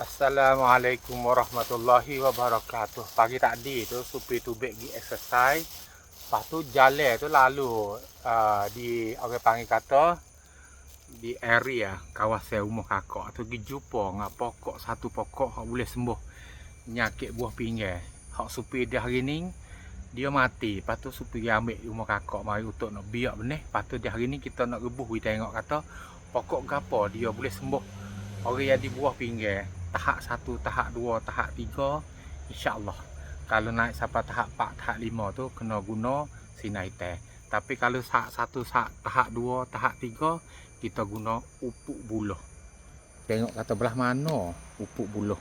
Assalamualaikum warahmatullahi wabarakatuh. Pagi tadi tu Supi tu pergi exercise. Lepas tu jalan tu lalu uh, di orang panggil kata di area kawasan rumah kakak tu pergi jumpa dengan pokok satu pokok yang boleh sembuh nyakit buah pinggan. Hak Supi dia hari ni dia mati. Lepas tu Supi pergi ambil rumah kakak mari untuk nak biak benih. Lepas tu dia hari ni kita nak rebuh kita tengok kata pokok gapo dia boleh sembuh orang yang di buah pinggan tahap satu, tahap dua, tahap tiga InsyaAllah Kalau naik sampai tahap empat, tahap lima tu Kena guna sinai teh Tapi kalau tahap satu, tahap dua, tahap tiga Kita guna upuk buluh Tengok kata belah mana upuk buluh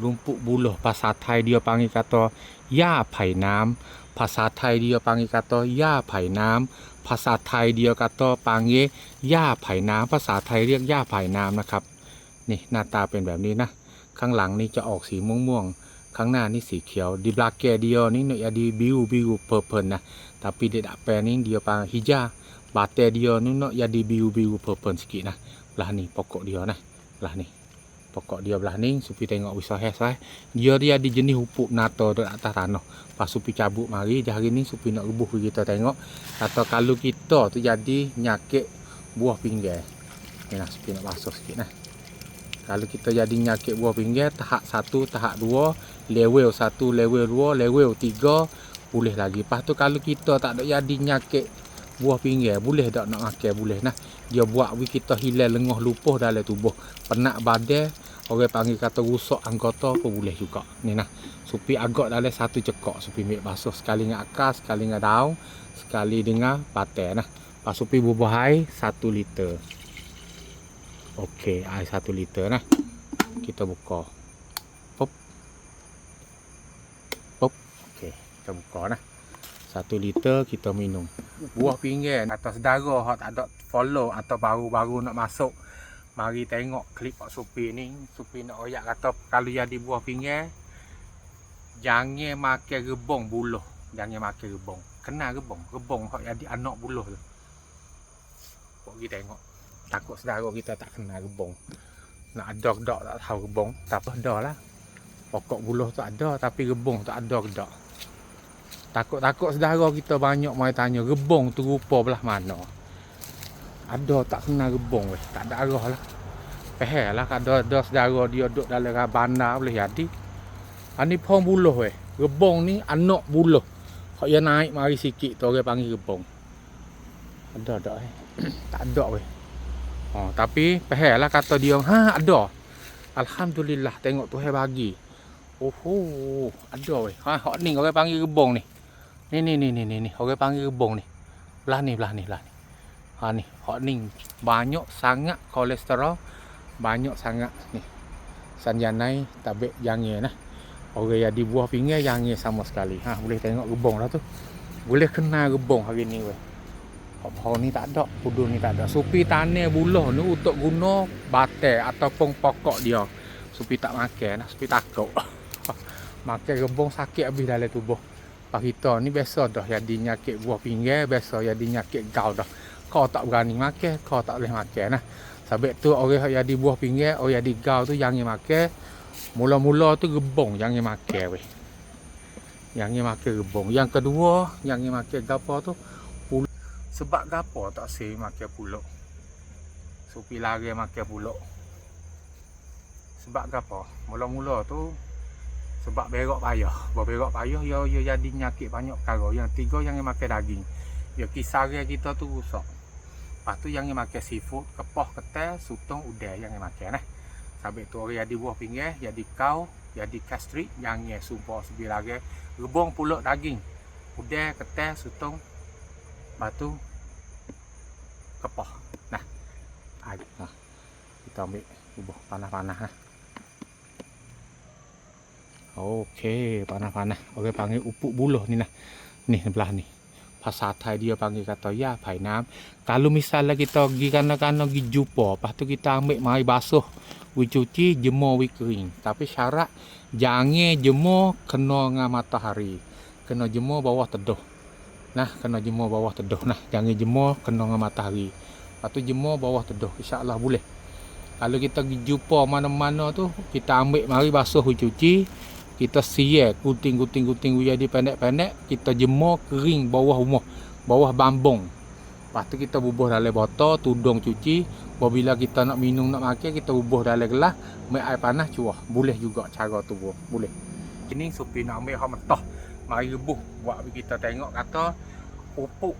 Rumput buluh Pasal Thai dia panggil kata Ya pai nam Pasal Thai dia panggil kata Ya pai nam Pasal Thai dia kata panggil Ya pai nam Pasal Thai เรียก Ya pai nam นะครับ นี่หน้าตาเป็นแบบนี้นะ ข้างหลังนี่จะออกสีม่วงๆ ข้างหน้านี่สีเขียวดิบลาเกเดียวนี่เนียดีบิวบิวเพอร์เพนนะแต่ปีเด็ดแปลนี่เดียวปาฮิจาบาเตเดียวนี่เนาะยาดีบิวบิวเพอร์เพนสกินะลานี่ปกเดียวนะลานี่ pokok dia belah ni supi tengok usah ya saya dia dia di jenis hupuk nato dok atas tanah pas supi cabut mari dia hari ni supi nak rebuh kita tengok atau kalau kita tu jadi nyakit buah pinggir ni lah supi nak basuh sikit nah kalau kita jadi nyakit buah pinggir tahap 1, tahap 2, level 1, level 2, level 3 boleh lagi. Lepas tu kalau kita tak ada jadi nyakit buah pinggir boleh tak nak makan boleh nah. Dia buat we kita hilang lengoh lupuh dalam tubuh. Penak badan orang panggil kata rusak anggota pun boleh juga. Ni nah. Supi agak dalam satu cekok supi ambil basuh sekali dengan akar, sekali dengan daun, sekali dengan patai nah. Pas supi bubuh air 1 liter. Okey, air 1 liter nah. Kita buka. Pop. Pop. Okey, kita buka nah. 1 liter kita minum. Buah pinggan atau saudara hak tak ada follow atau baru-baru nak masuk. Mari tengok klip Pak Supi ni. Supi nak oyak kata kalau jadi buah pinggan jangan makan rebong buluh. Jangan makan rebong. Kena rebong. Rebong hak jadi anak buluh tu. Kita tengok takut saudara kita tak kenal rebong nak ada kedak tak tahu rebong tak apa ada lah. Pokok buluh tu ada tapi rebong tak ada kedak takut-takut saudara kita banyak mai tanya rebong tu rupa belah mana? Ada tak kenal rebong weh. Tak ada arah lah. Pehel lah ada, ada saudara dia duduk dalam bandar boleh jadi. Ini pun buluh weh. Rebong ni anak buluh. Kalau dia naik mari sikit tu orang panggil rebong Ada tak eh Tak ada weh Oh, tapi pehel lah kata dia, ha ada. Alhamdulillah tengok Tuhan bagi. Oh, oh ada weh. Ha hok ni orang panggil rebong ni. Ni ni ni ni ni ni orang panggil rebong ni. Belah ni belah ni belah ni. Ha ni hok ni banyak sangat kolesterol, banyak sangat ni. Sanjanai tabik jangan nah. Orang yang di buah pinggir jangan sama sekali. Ha boleh tengok rebong lah tu. Boleh kena rebong hari ni weh. Pohon ni tak ada, kudu ni tak ada. Supi tanah buluh ni untuk guna batai ataupun pokok dia. Supi tak makan, supi takut. makan rebong sakit habis dalam tubuh. Pak kita ni biasa dah jadi nyakit buah pinggir, biasa jadi nyakit gau dah. Kau tak berani makan, kau tak boleh makan nah. Sebab tu orang yang jadi buah pinggir, orang jadi gau tu jangan makan. Mula-mula tu rebong jangan makan weh. Jangan makan rebong. Yang kedua, jangan makan gapo tu sebab gapo tak si makan pulak? Supi lari makan pulak. Sebab gapo? Mula-mula tu sebab berok payah. Sebab berok payah ya ya jadi nyakit banyak perkara. Yang tiga yang makan daging. Ya kisar kita tu rusak. Lepas tu yang makan seafood, kepoh, ketel, sutong, udai yang makan eh. Sampai tu orang jadi buah pinggir, jadi kau, jadi kastrik, yang sumpah sebi lagi. Rebong pulak daging. Udai, ketel, sutong, batu kepah nah air nah kita ambil bubuh panah-panah nah Okey, panah-panah. Orang panggil upuk buluh ni nah. Ni sebelah ni. Pasal Thai dia panggil kata ya pai nam. Kalau misalnya kita pergi kana-kana pergi jumpa, lepas tu kita ambil mai basuh, we cuci, jemur, we kering. Tapi syarat jangan jemur kena dengan matahari. Kena jemur bawah teduh. Nah, kena jemur bawah teduh. Nah, jangan jemur kena dengan matahari. Tu jemur bawah teduh. InsyaAllah boleh. Kalau kita jumpa mana-mana tu, kita ambil mari basuh cuci, kita siap kuting-kuting-kuting jadi pendek-pendek, kita jemur kering bawah rumah, bawah bambung. Lepas tu kita bubuh dalam botol, tudung cuci. Apabila kita nak minum, nak makan, kita bubuh dalam gelas, ambil air panas cuah. Boleh juga cara tu, boleh. Ini supi nak ambil hak mentah. Mari rebuh buat kita tengok kata pupuk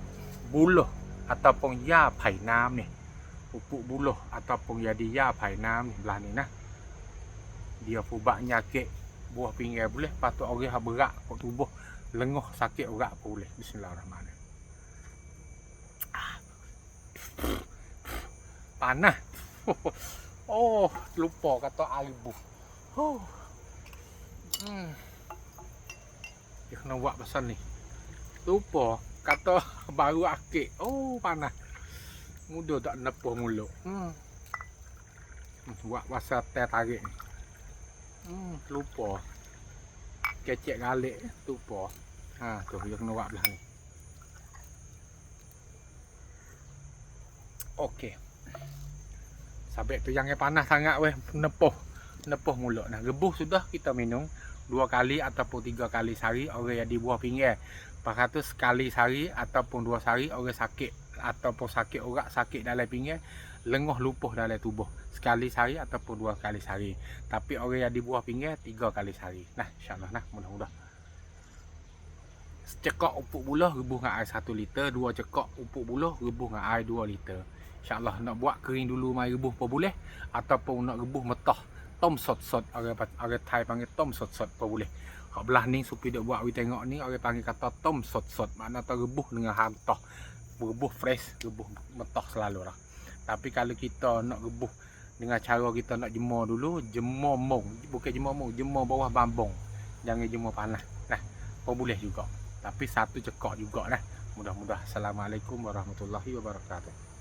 buluh ataupun ya pai nam ni. Pupuk buluh ataupun jadi ya pai nam ni belah ni nah. Dia pubak nyakit buah pinggir boleh, patut orang yang berat kat tubuh lenguh sakit urat pun boleh. Bismillahirrahmanirrahim. Ah. Panas. Oh, lupa kata alibu. Oh. Hmm. Dia kena buat pasal ni. Lupa kata baru akik. Oh, panas. Mudah tak nepuh mulut. Hmm. Buat pasal teh tarik ni. Hmm, lupa. Kecek galik lupa. Ha, tu dia kena buat belah ni. Okey. Sampai tu yang panas sangat weh nepuh. Nepuh mulut. Nah. Rebuh sudah kita minum dua kali ataupun tiga kali sehari orang yang di buah pinggir. Lepas tu sekali sehari ataupun dua sehari orang sakit ataupun sakit urat sakit dalam pinggir lenguh lupuh dalam tubuh. Sekali sehari ataupun dua kali sehari. Tapi orang yang di buah pinggir tiga kali sehari. Nah insyaallah nah mudah-mudah. Cekak upuk buluh rebuh dengan air 1 liter. Dua cekak upuk buluh rebuh dengan air 2 liter. Insyaallah nak buat kering dulu mai rebuh pun boleh. Ataupun nak rebuh metah tom sot-sot. Orang orang Thai panggil tom sot-sot pun boleh. Kau belah ni supi dia buat we tengok ni orang panggil kata tom sot-sot. Makna tak rebuh dengan hantah rebuh fresh rebuh metah selalu lah. Tapi kalau kita nak rebuh dengan cara kita nak jemur dulu jemur mung bukan jemur mung jemur bawah bambung. Jangan jemur panas. Nah pun boleh juga. Tapi satu cekak juga lah mudah-mudah assalamualaikum warahmatullahi wabarakatuh